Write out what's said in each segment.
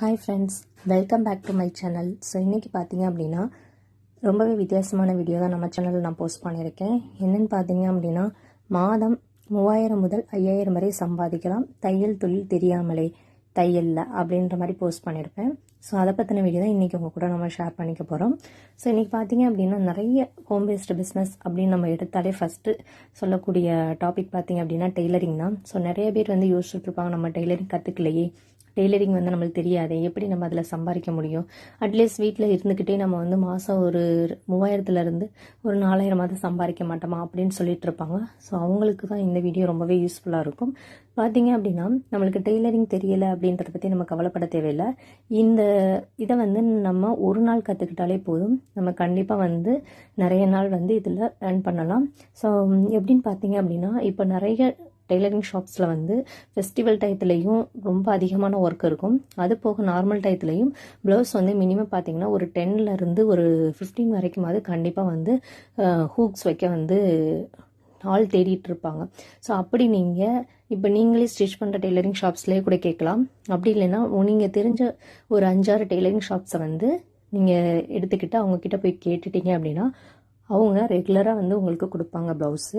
Hi friends welcome back to my channel so இன்றைக்கி பார்த்தீங்க அப்படின்னா ரொம்பவே வித்தியாசமான வீடியோ தான் நம்ம சேனலில் நான் போஸ்ட் பண்ணியிருக்கேன். என்னென்னு பார்த்தீங்க அப்படின்னா மாதம் மூவாயிரம் முதல் ஐயாயிரம் வரை சம்பாதிக்கலாம். தையல் தொழில் தெரியாமலே தையலில் அப்படின்ற மாதிரி போஸ்ட் பண்ணியிருப்பேன். ஸோ அதை பற்றின வீடியோ தான் இன்றைக்கி உங்கள் கூட நம்ம ஷேர் பண்ணிக்க போகிறோம் ஸோ இன்றைக்கி பார்த்தீங்க அப்படின்னா நிறைய ஹோம் பேஸ்டு பிஸ்னஸ் அப்படின்னு நம்ம எடுத்தாலே ஃபஸ்ட்டு சொல்லக்கூடிய டாபிக் பார்த்தீங்க அப்படின்னா டெய்லரிங் தான். ஸோ நிறைய பேர் வந்து யோசிச்சுட்ருப்பாங்க நம்ம டெய்லரிங் கற்றுக்கலையே டெய்லரிங் வந்து நம்மளுக்கு தெரியாது. எப்படி நம்ம அதில் சம்பாதிக்க முடியும்? அட்லீஸ்ட் வீட்டில் இருந்துக்கிட்டே நம்ம வந்து மாதம் ஒரு மூவாயிரத்துலேருந்து ஒரு நாலாயிரமாவது சம்பாதிக்க மாட்டோமா அப்படின்னு சொல்லிட்டு இருப்பாங்க. ஸோ அவங்களுக்கு தான் இந்த வீடியோ ரொம்பவே யூஸ்ஃபுல்லாக இருக்கும். பார்த்தீங்க அப்படின்னா நம்மளுக்கு டெய்லரிங் தெரியலை அப்படின்றத பற்றி நம்ம கவலைப்பட தேவையில்லை. இந்த இதை வந்து நம்ம ஒரு நாள் கற்றுக்கிட்டாலே போதும். நம்ம கண்டிப்பாக வந்து நிறைய நாள் வந்து இதில் ஏர்ன் பண்ணலாம். ஸோ எப்படின்னு பார்த்தீங்க அப்படின்னா இப்போ நிறைய டெய்லரிங் ஷாப்ஸில் வந்து ஃபெஸ்டிவல் டயத்துலேயும் ரொம்ப அதிகமான ஒர்க் இருக்கும். அது போக நார்மல் டயத்துலேயும் ப்ளவுஸ் வந்து மினிமம் பார்த்தீங்கன்னா ஒரு டென்லேருந்து ஒரு ஃபிஃப்டீன் வரைக்குமாவது கண்டிப்பாக வந்து ஹூக்ஸ் வைக்க வந்து ஆள் தேடிட்டு இருப்பாங்க. ஸோ அப்படி நீங்கள் இப்போ நீங்களே ஸ்டிச் பண்ணுற டெய்லரிங் ஷாப்ஸ்லேயே கூட கேட்கலாம். அப்படி இல்லைன்னா நீங்கள் தெரிஞ்ச ஒரு அஞ்சாறு டெய்லரிங் ஷாப்ஸை வந்து நீங்கள் எடுத்துக்கிட்டு அவங்கக்கிட்ட போய் கேட்டுட்டீங்க அப்படின்னா அவங்க ரெகுலராக வந்து உங்களுக்கு கொடுப்பாங்க ப்ளவுஸு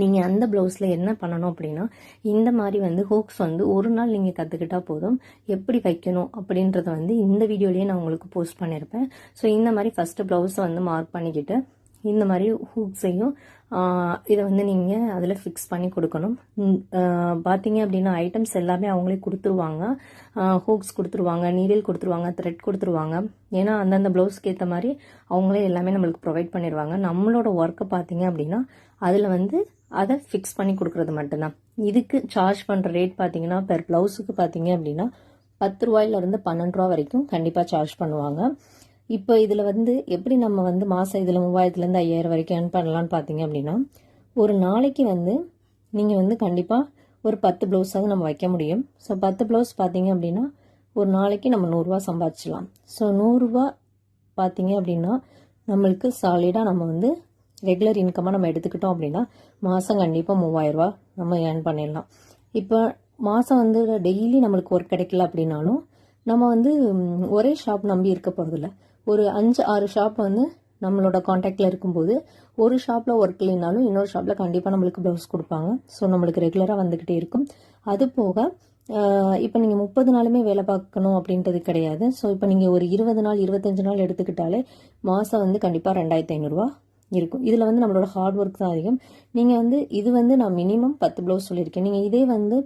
நீங்கள் அந்த ப்ளவுஸில் என்ன பண்ணணும் அப்படின்னா இந்த மாதிரி வந்து ஹூக்ஸ் வந்து ஒரு நாள் நீங்கள் கற்றுக்கிட்டால் போதும். எப்படி வைக்கணும் அப்படின்றத வந்து இந்த வீடியோலேயே நான் உங்களுக்கு போஸ்ட் பண்ணியிருப்பேன் ஸோ இந்த மாதிரி ஃபஸ்ட்டு ப்ளவுஸை வந்து மார்க் பண்ணிக்கிட்டு இந்த மாதிரி ஹூக்ஸையும் இதை வந்து நீங்கள் அதில் ஃபிக்ஸ் பண்ணி கொடுக்கணும். பார்த்தீங்க அப்படின்னா ஐட்டம்ஸ் எல்லாமே அவங்களே கொடுத்துருவாங்க. ஹூக்ஸ் கொடுத்துருவாங்க நீடில் கொடுத்துருவாங்க த்ரெட் கொடுத்துருவாங்க. ஏன்னா அந்தந்த ப்ளவுஸ்க்கு ஏற்ற மாதிரி அவங்களே எல்லாமே நம்மளுக்கு ப்ரொவைட் பண்ணிடுவாங்க. நம்மளோட ஒர்க்கை பார்த்தீங்க அப்படின்னா அதில் வந்து அதை ஃபிக்ஸ் பண்ணி கொடுக்குறது மட்டும்தான். இதுக்கு சார்ஜ் பண்ணுற ரேட் பார்த்தீங்கன்னா பெர் ப்ளவுஸுக்கு பார்த்தீங்க அப்படின்னா பத்து ரூபாயிலிருந்து பன்னெண்டு ரூபா வரைக்கும் கண்டிப்பாக சார்ஜ் பண்ணுவாங்க. இப்போ இதில் வந்து எப்படி நம்ம வந்து மாதம் இதில் மூவாயிரத்துலேருந்து ஐயாயிரம் வரைக்கும் ஏர்ன் பண்ணலான்னு பார்த்தீங்க அப்படின்னா ஒரு நாளைக்கு வந்து நீங்கள் வந்து கண்டிப்பாக ஒரு பத்து ப்ளவுஸாவது நம்ம வைக்க முடியும். ஸோ பத்து ப்ளவுஸ் பார்த்தீங்க அப்படின்னா ஒரு நாளைக்கு நம்ம நூறுரூவா சம்பாதிச்சலாம் ஸோ நூறுரூவா பார்த்தீங்க அப்படின்னா நம்மளுக்கு சாலிடாக நம்ம வந்து ரெகுலர் இன்கமாக நம்ம எடுத்துக்கிட்டோம் அப்படின்னா மாதம் கண்டிப்பாக மூவாயிரரூவா நம்ம ஏர்ன் பண்ணிடலாம். இப்போ மாதம் வந்து டெய்லி நம்மளுக்கு ஒர்க் கிடைக்கல அப்படின்னாலும் நம்ம வந்து ஒரே ஷாப் நம்பி இருக்க போகிறதில்ல ஒரு அஞ்சு ஆறு ஷாப் வந்து நம்மளோட காண்டாக்டில் இருக்கும்போது ஒரு ஷாப்பில் ஒர்க் இல்லைனாலும் இன்னொரு ஷாப்பில் கண்டிப்பாக நம்மளுக்கு ப்ளவுஸ் கொடுப்பாங்க. ஸோ நம்மளுக்கு ரெகுலராக வந்துக்கிட்டே இருக்கும். அது போக இப்போ நீங்கள் முப்பது நாளுமே வேலை பார்க்கணும் அப்படின்றது கிடையாது. ஸோ இப்போ நீங்கள் ஒரு இருபது நாள் இருபத்தஞ்சு நாள் எடுத்துக்கிட்டாலே மாதம் வந்து கண்டிப்பாக ரெண்டாயிரத்தி ஐநூறுரூவா இருக்கும். இதில் வந்து நம்மளோட ஹார்ட் ஒர்க் தான் அதிகம். நீங்கள் வந்து இது வந்து நான் மினிமம் பத்து ப்ளவுஸ் சொல்லியிருக்கேன். நீங்கள் இதே வந்து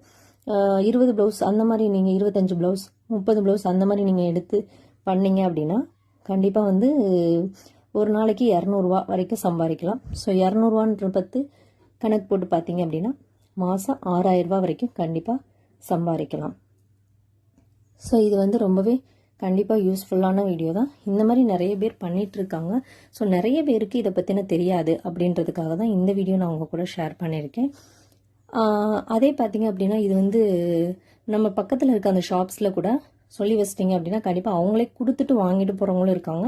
இருபது ப்ளவுஸ் அந்த மாதிரி நீங்கள் இருபத்தஞ்சு ப்ளவுஸ் முப்பது ப்ளவுஸ் அந்த மாதிரி நீங்கள் எடுத்து பண்ணீங்க அப்படின்னா கண்டிப்பாக வந்து ஒரு நாளைக்கு இரநூறுவா வரைக்கும் சம்பாதிக்கலாம். ஸோ இரநூறுவான்ற பத்து கணக்கு போட்டு பார்த்தீங்க அப்படின்னா மாதம் ஆறாயிரரூபா வரைக்கும் கண்டிப்பாக சம்பாதிக்கலாம். ஸோ இது வந்து ரொம்பவே கண்டிப்பாக யூஸ்ஃபுல்லான வீடியோ தான். இந்த மாதிரி நிறைய பேர் பண்ணிகிட்ருக்காங்க ஸோ நிறைய பேருக்கு இதை பற்றின தெரியாது அப்படின்றதுக்காக தான் இந்த வீடியோ நான் உங்கள் கூட ஷேர் பண்ணியிருக்கேன். அதே பார்த்தீங்க அப்படின்னா இது வந்து நம்ம பக்கத்தில் இருக்க அந்த ஷாப்ஸில் கூட சொல்லி வச்சிட்டிங்க அப்படின்னா கண்டிப்பாக அவங்களே கொடுத்துட்டு வாங்கிட்டு போகிறவங்களும் இருக்காங்க.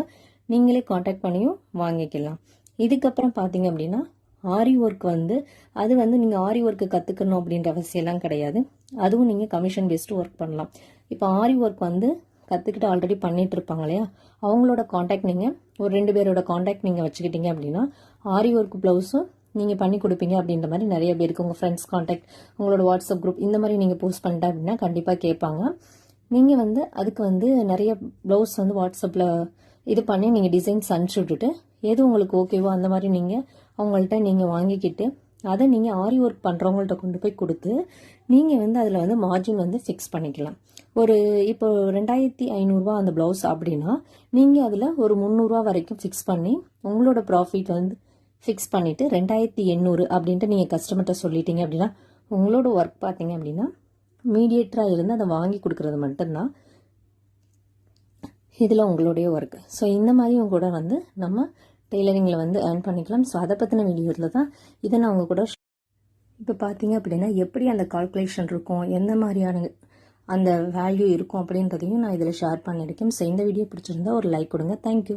நீங்களே காண்டாக்ட் பண்ணியும் வாங்கிக்கலாம். இதுக்கப்புறம் பார்த்தீங்க அப்படின்னா ஆரி ஒர்க் வந்து அது வந்து நீங்கள் ஆரி ஒர்க்கு கற்றுக்கணும் அப்படின்ற அவசியம்லாம் கிடையாது. அதுவும் நீங்கள் கமிஷன் பேஸ்டு ஒர்க் பண்ணலாம். இப்போ ஆரி ஒர்க் வந்து கற்றுக்கிட்டு ஆல்ரெடி பண்ணிகிட்டு இருப்பாங்க இல்லையா? அவங்களோட காண்டாக்ட் நீங்கள் ஒரு ரெண்டு பேரோட காண்டாக்ட் நீங்கள் வச்சுக்கிட்டீங்க அப்படின்னா ஆரி ஒர்க் ப்ளவுஸும் நீங்கள் பண்ணி கொடுப்பீங்க அப்படின்ற மாதிரி நிறைய பேருக்கு உங்கள் ஃப்ரெண்ட்ஸ் காண்டாக்ட் உங்களோட வாட்ஸ்அப் குரூப் இந்த மாதிரி நீங்கள் போஸ்ட் பண்ணிட்டா அப்படின்னா கண்டிப்பாக கேட்பாங்க. நீங்கள் வந்து அதுக்கு வந்து நிறைய ப்ளவுஸ் வந்து வாட்ஸ்அப்பில் இது பண்ணி நீங்கள் டிசைன்ஸ் அனுப்பிச்சி விட்டுட்டு எது உங்களுக்கு ஓகேவோ அந்த மாதிரி நீங்கள் அவங்கள்ட்ட நீங்கள் வாங்கிக்கிட்டு அதை நீங்கள் ஆரி ஒர்க் பண்ணுறவங்கள்ட்ட கொண்டு போய் கொடுத்து நீங்கள் வந்து அதில் வந்து மார்ஜின் வந்து ஃபிக்ஸ் பண்ணிக்கலாம். ஒரு இப்போ ரெண்டாயிரத்தி ஐநூறுரூவா அந்த ப்ளவுஸ் அப்படின்னா நீங்கள் அதில் ஒரு முந்நூறுரூவா வரைக்கும் ஃபிக்ஸ் பண்ணி உங்களோட ப்ராஃபிட் வந்து ஃபிக்ஸ் பண்ணிவிட்டு ரெண்டாயிரத்தி எண்ணூறு அப்படின்ட்டு நீங்கள் கஸ்டமர்கிட்ட சொல்லிட்டீங்க அப்படின்னா உங்களோட ஒர்க் பார்த்தீங்க அப்படின்னா மீடியேட்டராக இருந்து அதை வாங்கி கொடுக்குறது மட்டும்தான் இதில் உங்களுடைய ஒர்க் ஸோ இந்த மாதிரி கூட வந்து நம்ம டெய்லரிங்கில் வந்து ஏர்ன் பண்ணிக்கலாம். ஸோ அதை பற்றின வீடியோவில் தான் இதை நான் உங்கள் கூட இப்போ பார்த்தீங்க அப்படின்னா எப்படி அந்த கால்குலேஷன் இருக்கும் எந்த மாதிரியான அந்த வேல்யூ இருக்கும் அப்படின்றதையும் நான் இதில் ஷேர் பண்ணியிருக்கேன். ஸோ இந்த வீடியோ பிடிச்சிருந்தா ஒரு லைக் கொடுங்க. தேங்க்யூ